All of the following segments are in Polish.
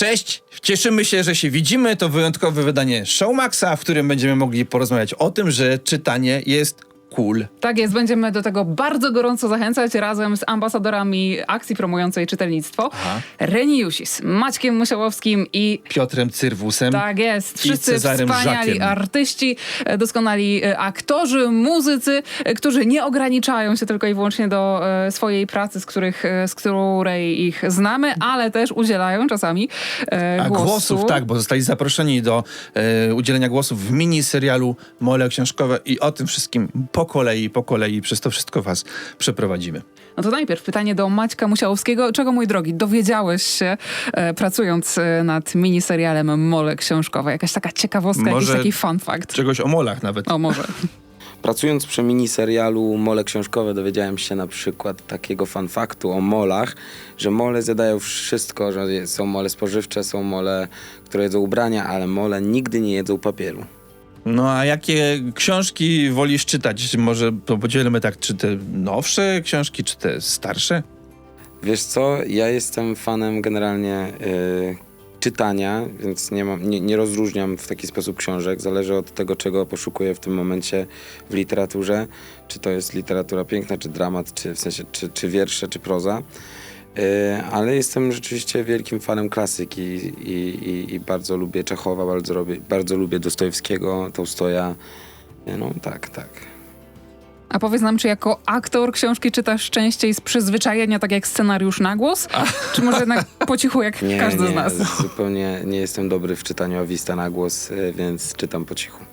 Cześć, cieszymy się, że się widzimy. To wyjątkowe wydanie Showmaxa, w którym będziemy mogli porozmawiać o tym, że czytanie jest Tak jest, będziemy do tego bardzo gorąco zachęcać razem z ambasadorami akcji promującej czytelnictwo. Aha. Reni Jusis, Maćkiem Musiałowskim i Piotrem Cyrwusem. tak jest, wszyscy wspaniali Żakiem. artyści, e, doskonali e, aktorzy, muzycy, e, którzy nie ograniczają się tylko i wyłącznie do swojej pracy, z, których, z której ich znamy, ale też udzielają czasami e, A głosu. głosów, tak, bo zostali zaproszeni do e, udzielenia głosów w mini serialu Mole Książkowe i o tym wszystkim po kolei, po kolei przez to wszystko was przeprowadzimy. No to najpierw pytanie do Maćka Musiałowskiego. Czego, mój drogi, dowiedziałeś się e, pracując e, nad miniserialem Mole Książkowe? Jakaś taka ciekawostka, Może- jakiś taki fun fact? Czegoś o molach nawet. O, może. Pracując przy miniserialu Mole Książkowe dowiedziałem się na przykład takiego fun faktu o molach, że mole zjadają wszystko, że są mole spożywcze, są mole, które jedzą ubrania, ale mole nigdy nie jedzą papieru. No a jakie książki wolisz czytać? Może to podzielmy tak, czy te nowsze książki, czy te starsze? Wiesz co, ja jestem fanem generalnie y, czytania, więc nie, mam, nie, nie rozróżniam w taki sposób książek. Zależy od tego, czego poszukuję w tym momencie w literaturze. Czy to jest literatura piękna, czy dramat, czy w sensie, czy, czy wiersze, czy proza. Y, ale jestem rzeczywiście wielkim fanem klasyki i, i, i bardzo lubię Czechowa, bardzo, robię, bardzo lubię Dostojewskiego, Tołstoja. Y, No tak, tak. A powiedz nam, czy jako aktor książki czytasz częściej z przyzwyczajenia, tak jak scenariusz na głos? Czy może jednak po cichu, jak Nie, każdy nie, z nas? zupełnie nie jestem dobry w czytaniu awista na głos, y, więc czytam po cichu.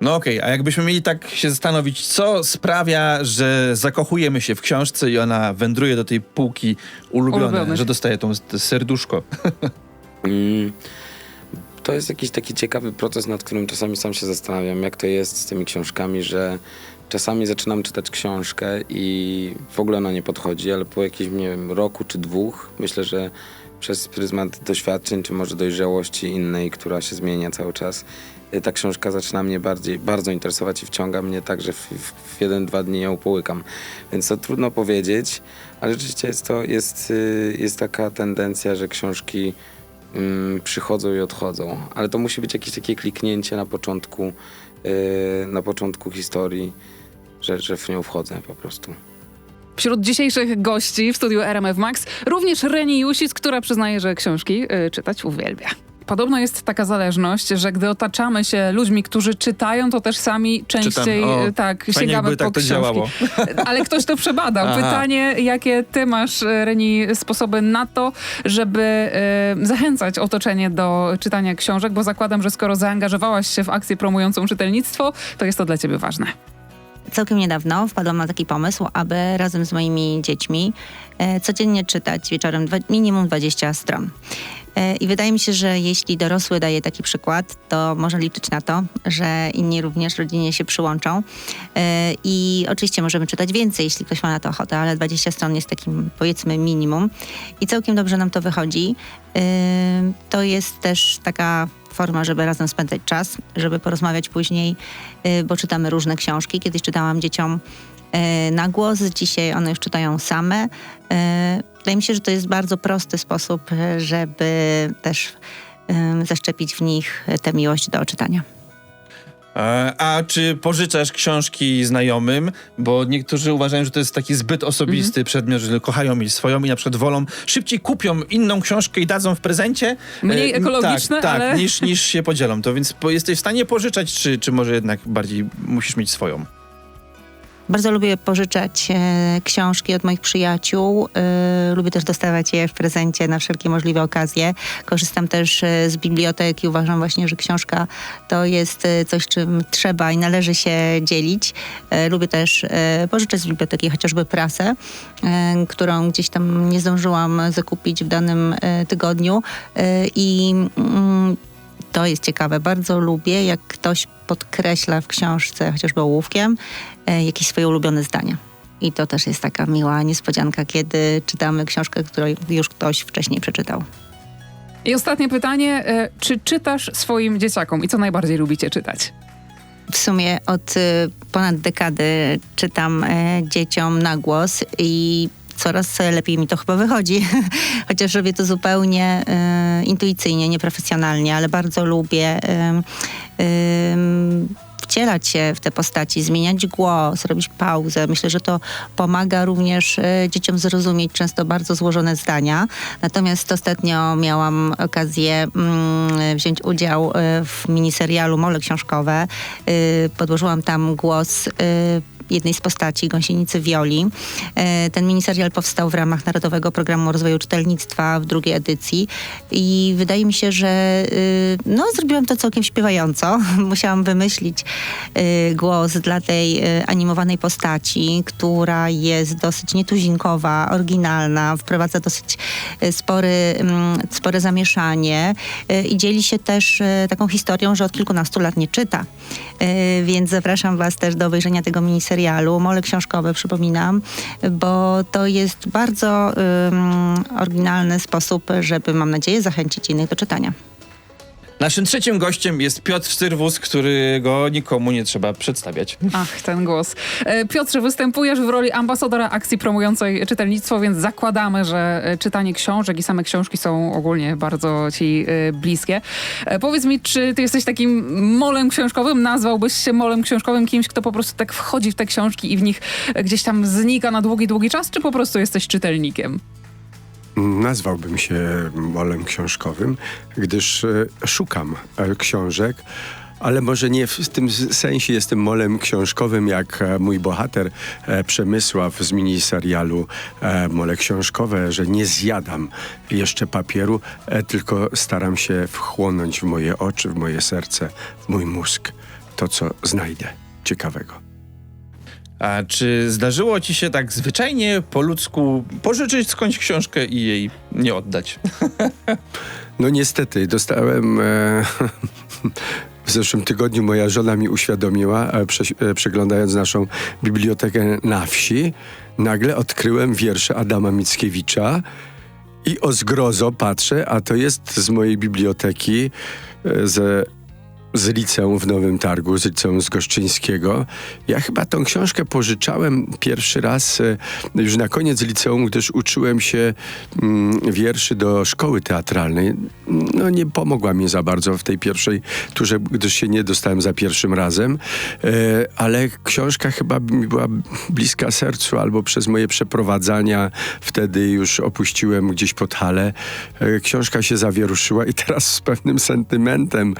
No okej, a jakbyśmy mieli tak się zastanowić, co sprawia, że zakochujemy się w książce i ona wędruje do tej półki ulubione, Ulubionych. że dostaje tą to serduszko. Mm, To jest jakiś taki ciekawy proces, nad którym czasami sam się zastanawiam, jak to jest z tymi książkami, że czasami zaczynam czytać książkę i w ogóle ona nie podchodzi, ale po jakimś, nie wiem, roku czy dwóch, myślę, że przez pryzmat doświadczeń, czy może dojrzałości innej, która się zmienia cały czas, ta książka zaczyna mnie bardziej, bardzo interesować i wciąga mnie tak, że w, w, w jeden, dwa dni ją połykam. Więc to trudno powiedzieć, ale rzeczywiście jest to, jest, y, jest taka tendencja, że książki mm, przychodzą i odchodzą. Ale to musi być jakieś takie kliknięcie na początku, yy, na początku historii, że, że w nią wchodzę po prostu. Wśród dzisiejszych gości w studiu RMF Max również Reni Jusis, która przyznaje, że książki y, czytać uwielbia. Podobno jest taka zależność, że gdy otaczamy się ludźmi, którzy czytają, to też sami częściej Czytam. O, y, tak sięgamy jakby po tak to książki. działało. Ale ktoś to przebadał. Aha. Pytanie, jakie ty masz, y, Reni, sposoby na to, żeby y, zachęcać otoczenie do czytania książek, bo zakładam, że skoro zaangażowałaś się w akcję promującą czytelnictwo, to jest to dla ciebie ważne. Całkiem niedawno wpadłam na taki pomysł, aby razem z moimi dziećmi e, codziennie czytać wieczorem dwa, minimum 20 stron. E, I wydaje mi się, że jeśli dorosły daje taki przykład, to może liczyć na to, że inni również rodzinie się przyłączą. E, I oczywiście możemy czytać więcej, jeśli ktoś ma na to ochotę, ale 20 stron jest takim powiedzmy minimum. I całkiem dobrze nam to wychodzi. E, To jest też taka forma, żeby razem spędzać czas, żeby porozmawiać później, bo czytamy różne książki. Kiedyś czytałam dzieciom na głos, dzisiaj one już czytają same. Wydaje mi się, że to jest bardzo prosty sposób, y, żeby też y, zaszczepić w nich tę miłość do czytania. E, A czy pożyczasz książki znajomym? Bo niektórzy uważają, że to jest taki zbyt osobisty Mhm. przedmiot, że kochają mieć swoją i na przykład wolą szybciej kupią inną książkę i dadzą w prezencie. Mniej E, ekologiczne, tak, ale- Tak, niż, niż się podzielą. To więc po, jesteś w stanie pożyczać, czy, czy może jednak bardziej musisz mieć swoją? Bardzo lubię pożyczać e, książki od moich przyjaciół. E, lubię też dostawać je w prezencie na wszelkie możliwe okazje. Korzystam też e, z biblioteki. Uważam właśnie, że książka to jest e, coś, czym trzeba i należy się dzielić. E, lubię też e, pożyczać z biblioteki chociażby prasę, e, którą gdzieś tam nie zdążyłam zakupić w danym e, tygodniu. E, I mm, to jest ciekawe. Bardzo lubię, jak ktoś podkreśla w książce, chociażby ołówkiem, e, jakieś swoje ulubione zdania. I to też jest taka miła niespodzianka, kiedy czytamy książkę, którą już ktoś wcześniej przeczytał. I ostatnie pytanie, e, czy czytasz swoim dzieciakom i co najbardziej lubicie czytać? W sumie od y, ponad dekady czytam e, dzieciom na głos i coraz lepiej mi to chyba wychodzi. Chociaż robię to zupełnie e, intuicyjnie, nieprofesjonalnie, ale bardzo lubię em, em, wcielać się w te postaci, zmieniać głos, robić pauzę. Myślę, że to pomaga również e, dzieciom zrozumieć często bardzo złożone zdania. Natomiast ostatnio miałam okazję mm, wziąć udział e, w miniserialu Mole Książkowe. E, podłożyłam tam głos e, jednej z postaci, gąsienicy Wioli. E, Ten miniserial powstał w ramach Narodowego Programu Rozwoju Czytelnictwa w drugiej edycji i wydaje mi się, że y, no, zrobiłam to całkiem śpiewająco. Musiałam wymyślić y, głos dla tej y, animowanej postaci, która jest dosyć nietuzinkowa, oryginalna, wprowadza dosyć spory, mm, spore zamieszanie i dzieli się też taką historią, że od kilkunastu lat nie czyta. Więc zapraszam Was też do obejrzenia tego miniserialu. Mole książkowe, przypominam, bo to jest bardzo ym, oryginalny sposób, żeby, mam nadzieję, zachęcić innych do czytania. Naszym trzecim gościem jest Piotr Syrwus, którego nikomu nie trzeba przedstawiać. Ach, ten głos. E, Piotrze, występujesz w roli ambasadora akcji promującej czytelnictwo, więc zakładamy, że e, czytanie książek i same książki są ogólnie bardzo ci e, bliskie. Powiedz mi, czy ty jesteś takim molem książkowym? Nazwałbyś się molem książkowym kimś, kto po prostu tak wchodzi w te książki i w nich gdzieś tam znika na długi, długi czas, czy po prostu jesteś czytelnikiem? Nazwałbym się molem książkowym, gdyż e, szukam e, książek, ale może nie w tym sensie jestem molem książkowym, jak e, mój bohater Przemysław z miniserialu Mole Książkowe, że nie zjadam jeszcze papieru, tylko staram się wchłonąć w moje oczy, w moje serce, w mój mózg to, co znajdę ciekawego. A czy zdarzyło ci się tak zwyczajnie, po ludzku, pożyczyć skądś książkę i jej nie oddać? No niestety, dostałem. E, w zeszłym tygodniu moja żona mi uświadomiła, e, prze, e, przeglądając naszą bibliotekę na wsi, nagle odkryłem wiersze Adama Mickiewicza i o zgrozo patrzę, a to jest z mojej biblioteki e, ze z liceum w Nowym Targu, z liceum z Goszczyńskiego. Ja chyba tą książkę pożyczałem pierwszy raz e, już na koniec liceum, gdyż uczyłem się mm, wierszy do szkoły teatralnej. No nie pomogła mi za bardzo w tej pierwszej turze, gdyż się nie dostałem za pierwszym razem, e, ale książka chyba mi była bliska sercu, albo przez moje przeprowadzania wtedy już opuściłem gdzieś pod halę. E, książka się zawieruszyła i teraz z pewnym sentymentem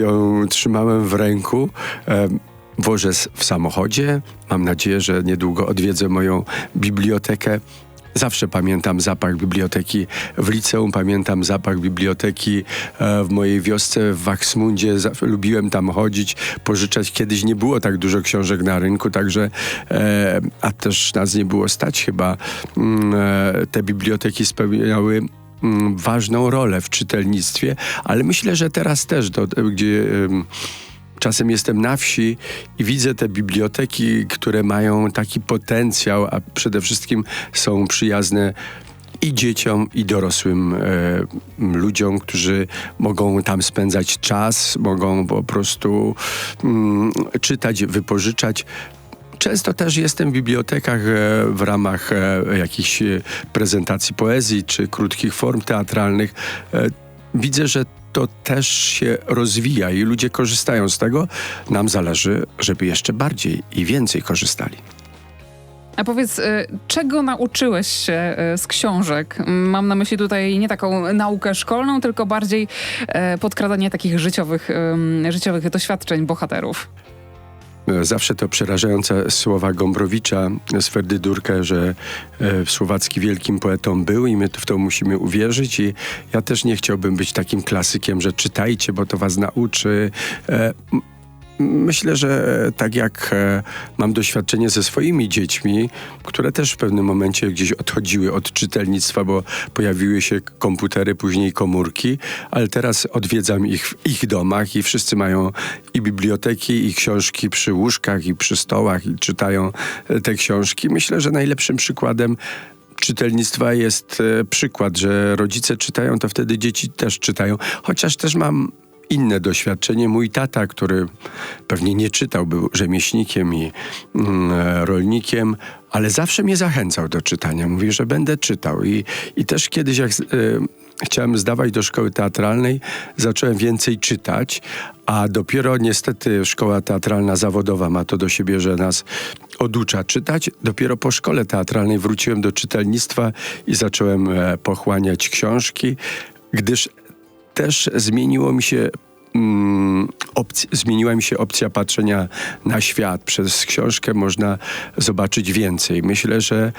ją trzymałem w ręku. E, Wożę s- w samochodzie. Mam nadzieję, że niedługo odwiedzę moją bibliotekę. Zawsze pamiętam zapach biblioteki w liceum, pamiętam zapach biblioteki e, w mojej wiosce w Wachsmundzie. Zawsze lubiłem tam chodzić, pożyczać. Kiedyś nie było tak dużo książek na rynku, także, e, a też nas nie było stać chyba. Mm, te biblioteki spełniały ważną rolę w czytelnictwie, ale myślę, że teraz też, do, gdzie em, czasem jestem na wsi i widzę te biblioteki, które mają taki potencjał, a przede wszystkim są przyjazne i dzieciom, i dorosłym e, ludziom, którzy mogą tam spędzać czas, mogą po prostu mm, czytać, wypożyczać. Często też jestem w bibliotekach e, w ramach e, jakichś e, prezentacji poezji czy krótkich form teatralnych. Widzę, że to też się rozwija i ludzie korzystają z tego. Nam zależy, żeby jeszcze bardziej i więcej korzystali. A powiedz, czego nauczyłeś się z książek? Mam na myśli tutaj nie taką naukę szkolną, tylko bardziej podkradanie takich życiowych, życiowych doświadczeń bohaterów. E, Zawsze to przerażające słowa Gombrowicza z Ferdydurkę, że e, Słowacki wielkim poetą był i my w to musimy uwierzyć i ja też nie chciałbym być takim klasykiem, że czytajcie, bo to was nauczy. Myślę, że tak jak e, mam doświadczenie ze swoimi dziećmi, które też w pewnym momencie gdzieś odchodziły od czytelnictwa, bo pojawiły się komputery, później komórki, ale teraz odwiedzam ich w ich domach i wszyscy mają i biblioteki, i książki przy łóżkach, i przy stołach, i czytają e, te książki. Myślę, że najlepszym przykładem czytelnictwa jest e, przykład, że rodzice czytają, to wtedy dzieci też czytają. Chociaż też mam inne doświadczenie. Mój tata, który pewnie nie czytał, był rzemieślnikiem i mm, rolnikiem, ale zawsze mnie zachęcał do czytania. Mówi, że będę czytał. I, i też kiedyś, jak e, chciałem zdawać do szkoły teatralnej, zacząłem więcej czytać, a dopiero niestety szkoła teatralna zawodowa ma to do siebie, że nas oducza czytać. Dopiero po szkole teatralnej wróciłem do czytelnictwa i zacząłem e, pochłaniać książki, gdyż też zmieniło mi się. Mm, zmieniła mi się opcja patrzenia na świat. Przez książkę można zobaczyć więcej. Myślę, że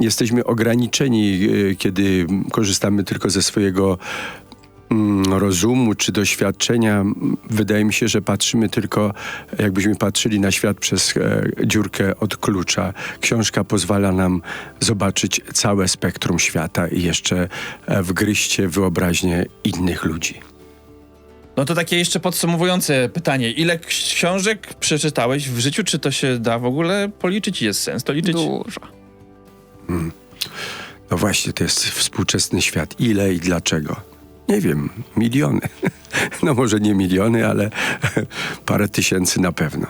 jesteśmy ograniczeni, y, kiedy korzystamy tylko ze swojego rozumu czy doświadczenia. Wydaje mi się, że patrzymy tylko, jakbyśmy patrzyli na świat przez e, dziurkę od klucza. Książka pozwala nam zobaczyć całe spektrum świata i jeszcze e, wgryźć się w wyobraźnię innych ludzi. No to takie jeszcze podsumowujące pytanie. Ile książek przeczytałeś w życiu? Czy to się da w ogóle policzyć? Jest sens to liczyć? Dużo. No właśnie, to jest współczesny świat. Ile i dlaczego? Nie wiem, miliony. No może nie miliony, ale parę tysięcy na pewno.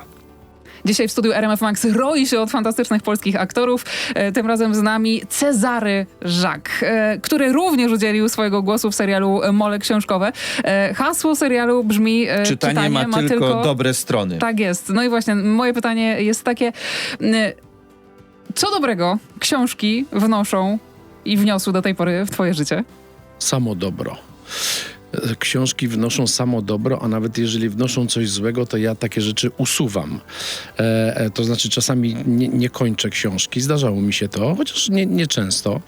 Dzisiaj w studiu RMF Max roi się od fantastycznych polskich aktorów. E, Tym razem z nami Cezary Żak, e, który również udzielił swojego głosu w serialu Mole Książkowe. E, Hasło serialu brzmi e, Czytanie, ma, tylko, dobre strony. Tak jest. No i właśnie moje pytanie jest takie, co dobrego książki wnoszą i wniosły do tej pory w twoje życie? samo dobro. Euh, Książki wnoszą samo dobro, a nawet jeżeli wnoszą coś złego, to ja takie rzeczy usuwam. E, e, to znaczy czasami nie, nie kończę książki. Zdarzało mi się to, chociaż nie, nie często,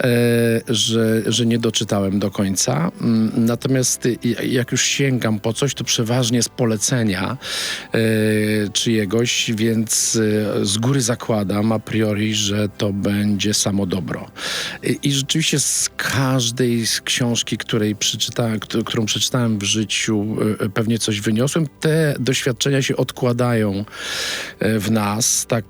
e, że, że nie doczytałem do końca. Mm, Natomiast jak już sięgam po coś, to przeważnie z polecenia e, czyjegoś, więc e, z góry zakładam a priori, że to będzie samo dobro. I, i rzeczywiście z każdej z książki, której przeczytałem, którą przeczytałem w życiu, e, pewnie coś wyniosłem. Te doświadczenia się odkładają e, w nas, tak.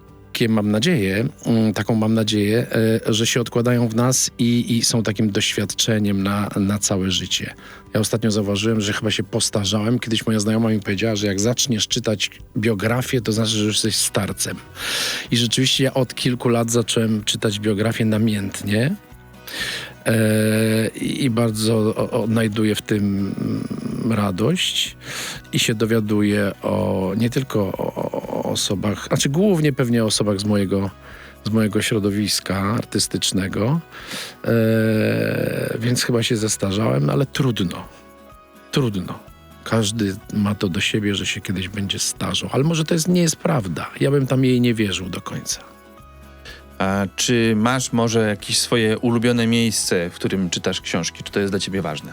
Mam nadzieję, mm, taką mam nadzieję, e, że się odkładają w nas i, i są takim doświadczeniem na, na całe życie. Ja ostatnio zauważyłem, że chyba się postarzałem. Kiedyś moja znajoma mi powiedziała, że jak zaczniesz czytać biografię, to znaczy, że już jesteś starcem. I rzeczywiście ja od kilku lat zacząłem czytać biografię namiętnie. E, I bardzo odnajduję w tym mm, radość i się dowiaduję o nie tylko o, osobach, znaczy głównie pewnie o osobach z mojego, z mojego środowiska artystycznego, e, więc chyba się zestarzałem, no ale trudno. Trudno. Każdy ma to do siebie, że się kiedyś będzie starzał, ale może to jest, nie jest prawda. Ja bym tam jej nie wierzył do końca. A czy masz może jakieś swoje ulubione miejsce, w którym czytasz książki? Czy to jest dla ciebie ważne?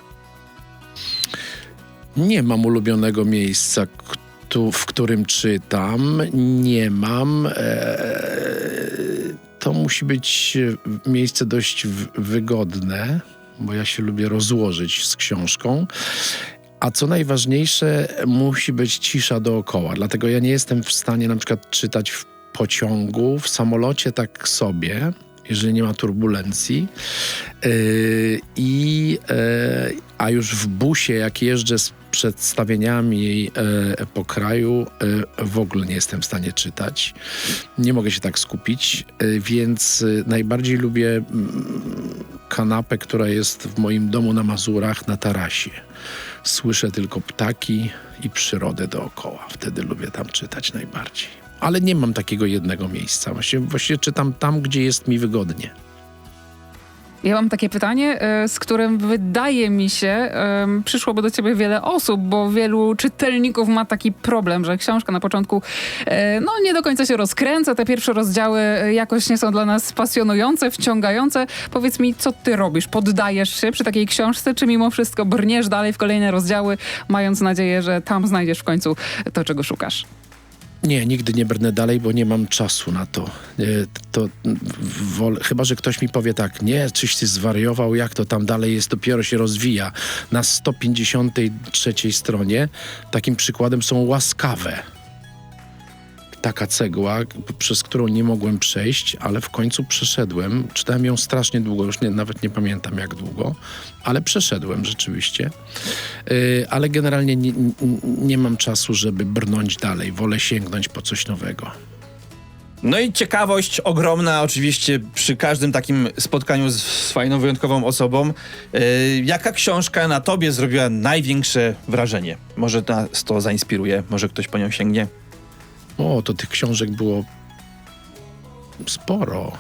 Nie mam ulubionego miejsca, w którym czytam. Nie mam. Eee, to musi być e, miejsce dość wygodne, bo ja się lubię rozłożyć z książką. A co najważniejsze, musi być cisza dookoła. Dlatego ja nie jestem w stanie na przykład czytać w pociągu, w samolocie tak sobie, jeżeli nie ma turbulencji. Yy, I, e, a już w busie, jak jeżdżę z przedstawieniami e, po kraju, w ogóle nie jestem w stanie czytać. Nie mogę się tak skupić, więc najbardziej lubię mm, kanapę, która jest w moim domu na Mazurach na tarasie. Słyszę tylko ptaki i przyrodę dookoła. Wtedy lubię tam czytać najbardziej. Ale nie mam takiego jednego miejsca. Właściwie, właściwie czytam tam, gdzie jest mi wygodnie. Ja mam takie pytanie, e, z którym wydaje mi się, przyszłoby do ciebie wiele osób, bo wielu czytelników ma taki problem, że książka na początku e, no nie do końca się rozkręca, te pierwsze rozdziały e, jakoś nie są dla nas pasjonujące, wciągające. Powiedz mi, co ty robisz? Poddajesz się przy takiej książce, czy mimo wszystko brniesz dalej w kolejne rozdziały, mając nadzieję, że tam znajdziesz w końcu to, czego szukasz? Nie, nigdy nie brnę dalej, bo nie mam czasu na to. E, to chyba, że ktoś mi powie tak, nie, czyś ty zwariował, jak to tam dalej jest, dopiero się rozwija. Na 153 stronie takim przykładem są łaskawe. Taka cegła, przez którą nie mogłem przejść, ale w końcu przeszedłem. Czytałem ją strasznie długo, już nie, nawet nie pamiętam jak długo, ale przeszedłem rzeczywiście. Yy, ale generalnie nie, nie, mam czasu, żeby brnąć dalej. Wolę sięgnąć po coś nowego. No i ciekawość ogromna oczywiście przy każdym takim spotkaniu z, z fajną, wyjątkową osobą. Yy, jaka książka na tobie zrobiła największe wrażenie? Może nas to zainspiruje, może ktoś po nią sięgnie? O, to tych książek było sporo.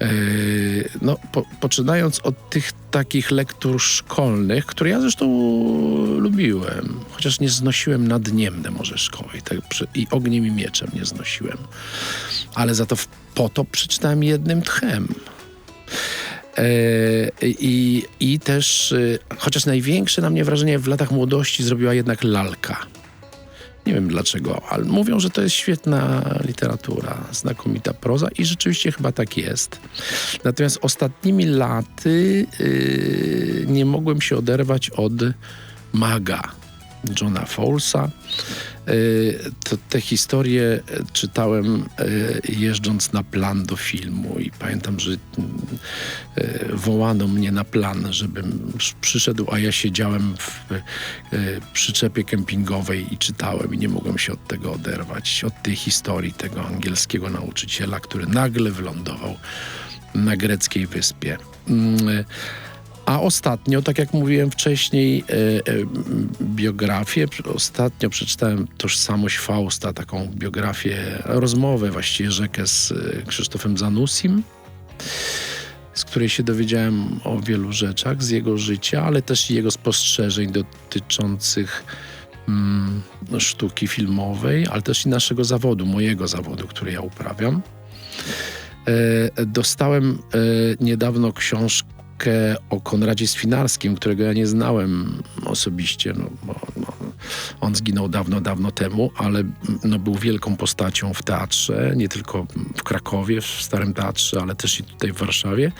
Yy, no, po, poczynając od tych takich lektur szkolnych, które ja zresztą lubiłem, chociaż nie znosiłem nadniemne może szkoły tak, i ogniem i mieczem nie znosiłem, ale za to w potop przeczytałem jednym tchem. E, I, I też, y, chociaż największe na mnie wrażenie w latach młodości zrobiła jednak lalka. Nie wiem dlaczego, ale mówią, że to jest świetna literatura, znakomita proza i rzeczywiście chyba tak jest. Natomiast ostatnimi laty yy, nie mogłem się oderwać od Maga Johna Fowlesa. To, te historie e, czytałem yy, jeżdżąc na plan do filmu i pamiętam, że wołano mnie na plan, żebym przy- przyszedł, a ja siedziałem w przyczepie kempingowej i czytałem i nie mogłem się od tego oderwać, od tej historii tego angielskiego nauczyciela, który nagle wylądował na greckiej wyspie. A ostatnio, tak jak mówiłem wcześniej, e, e, biografię. Ostatnio przeczytałem Tożsamość Fausta, taką biografię, rozmowę właściwie rzekę z e, Krzysztofem Zanusim, z której się dowiedziałem o wielu rzeczach z jego życia, ale też jego spostrzeżeń dotyczących mm, sztuki filmowej, ale też i naszego zawodu, mojego zawodu, który ja uprawiam. Dostałem niedawno książkę o Konradzie Swinarskim, którego ja nie znałem osobiście, no, bo no, on zginął dawno, dawno temu, ale no, był wielką postacią w teatrze, nie tylko w Krakowie, w Starym Teatrze, ale też i tutaj w Warszawie.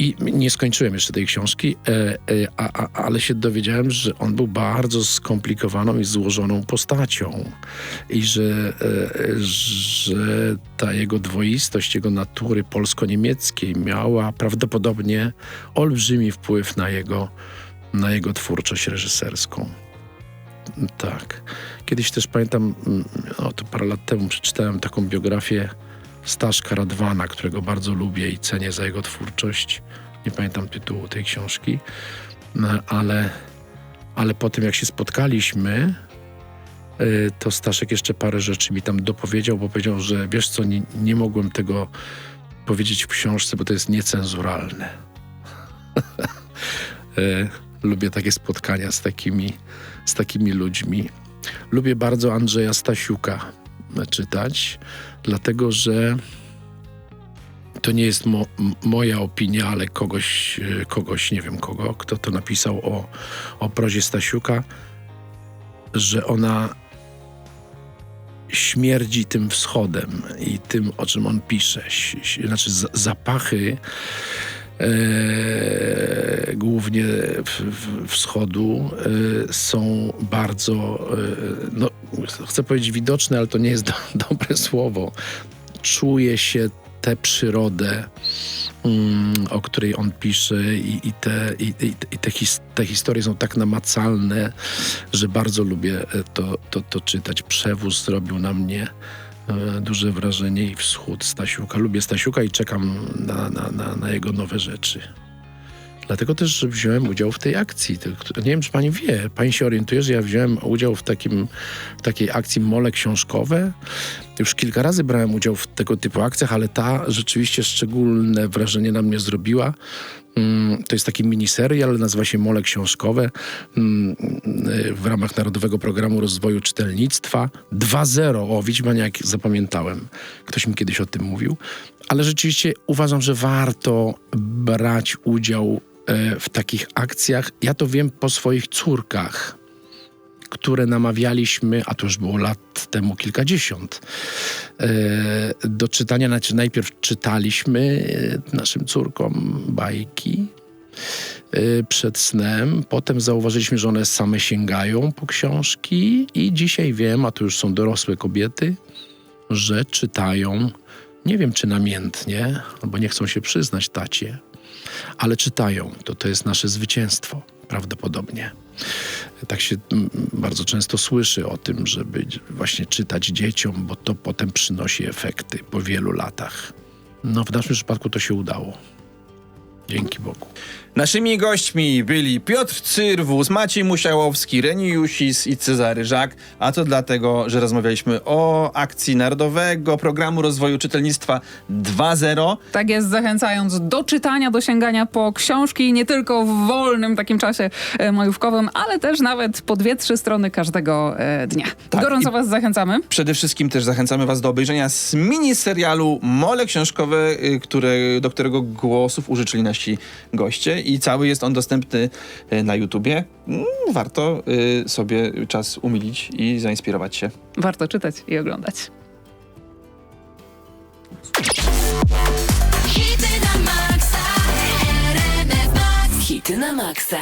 I nie skończyłem jeszcze tej książki, e, e, a, a, ale się dowiedziałem, że on był bardzo skomplikowaną i złożoną postacią. I że, e, że ta jego dwoistość, jego natury polsko-niemieckiej miała prawdopodobnie olbrzymi wpływ na jego, na jego twórczość reżyserską. Tak. Kiedyś też pamiętam, mm, o to parę lat temu przeczytałem taką biografię Staszka Radwana, którego bardzo lubię i cenię za jego twórczość. Nie pamiętam tytułu tej książki, no, ale, ale po tym jak się spotkaliśmy, y, to Staszek jeszcze parę rzeczy mi tam dopowiedział, bo powiedział, że wiesz co, nie, nie mogłem tego powiedzieć w książce, bo to jest niecenzuralne. Y, Lubię takie spotkania z takimi, z takimi ludźmi. Lubię bardzo Andrzeja Stasiuka czytać, dlatego że to nie jest mo, moja opinia, ale kogoś, y, kogoś, nie wiem kogo, kto to napisał o, o prozie Stasiuka, że ona śmierdzi tym wschodem i tym, o czym on pisze. Znaczy zapachy e, głównie w, w, wschodu e, są bardzo, e, no, chcę powiedzieć widoczne, ale to nie jest do, dobre słowo. Czuje się tę przyrodę, mm, o której on pisze i, i, te, i, i te, his, te historie są tak namacalne, że bardzo lubię e, to, to, to czytać. Przewóz zrobił na mnie e, duże wrażenie i wschód Stasiuka. Lubię Stasiuka i czekam na, na, na, na jego nowe rzeczy. Dlatego też wziąłem udział w tej akcji. Nie wiem, czy pani wie, pani się orientuje, że ja wziąłem udział w, takim, w takiej akcji Mole Książkowe. Już kilka razy brałem udział w tego typu akcjach, ale ta rzeczywiście szczególne wrażenie na mnie zrobiła. Mm, To jest taki miniserial, nazywa się Mole Książkowe mm, y, w ramach Narodowego Programu Rozwoju Czytelnictwa 2.0. O, widzi pani, jak zapamiętałem. Ktoś mi kiedyś o tym mówił. Ale rzeczywiście uważam, że warto brać udział w takich akcjach. Ja to wiem po swoich córkach które namawialiśmy, a to już było lat temu kilkadziesiąt, e, do czytania. Znaczy najpierw czytaliśmy e, naszym córkom bajki przed snem. Potem zauważyliśmy, że one same sięgają po książki i dzisiaj wiem, a to już są dorosłe kobiety, że czytają, nie wiem czy namiętnie, albo nie chcą się przyznać tacie, ale czytają. To, to jest nasze zwycięstwo prawdopodobnie. Tak się mm, bardzo często słyszy o tym, żeby właśnie czytać dzieciom, bo to potem przynosi efekty po wielu latach. No w naszym przypadku to się udało. Dzięki Bogu. Naszymi gośćmi byli Piotr Cyrwus, Maciej Musiałowski, Reni Jusis i Cezary Żak, a to dlatego, że rozmawialiśmy o akcji Narodowego Programu Rozwoju Czytelnictwa 2.0. Tak jest, zachęcając do czytania, do sięgania po książki, nie tylko w wolnym takim czasie e, majówkowym, ale też nawet po dwie, trzy strony każdego e, dnia. Tak, Gorąco was zachęcamy. Przede wszystkim też zachęcamy Was do obejrzenia z miniserialu Mole Książkowe, y, które, do którego głosów użyczyli nasi goście i cały jest on dostępny y, na YouTubie. Mm, Warto y, sobie czas umilić i zainspirować się. Warto czytać i oglądać. Hity na maksa, RMF Max. Hity na maksa.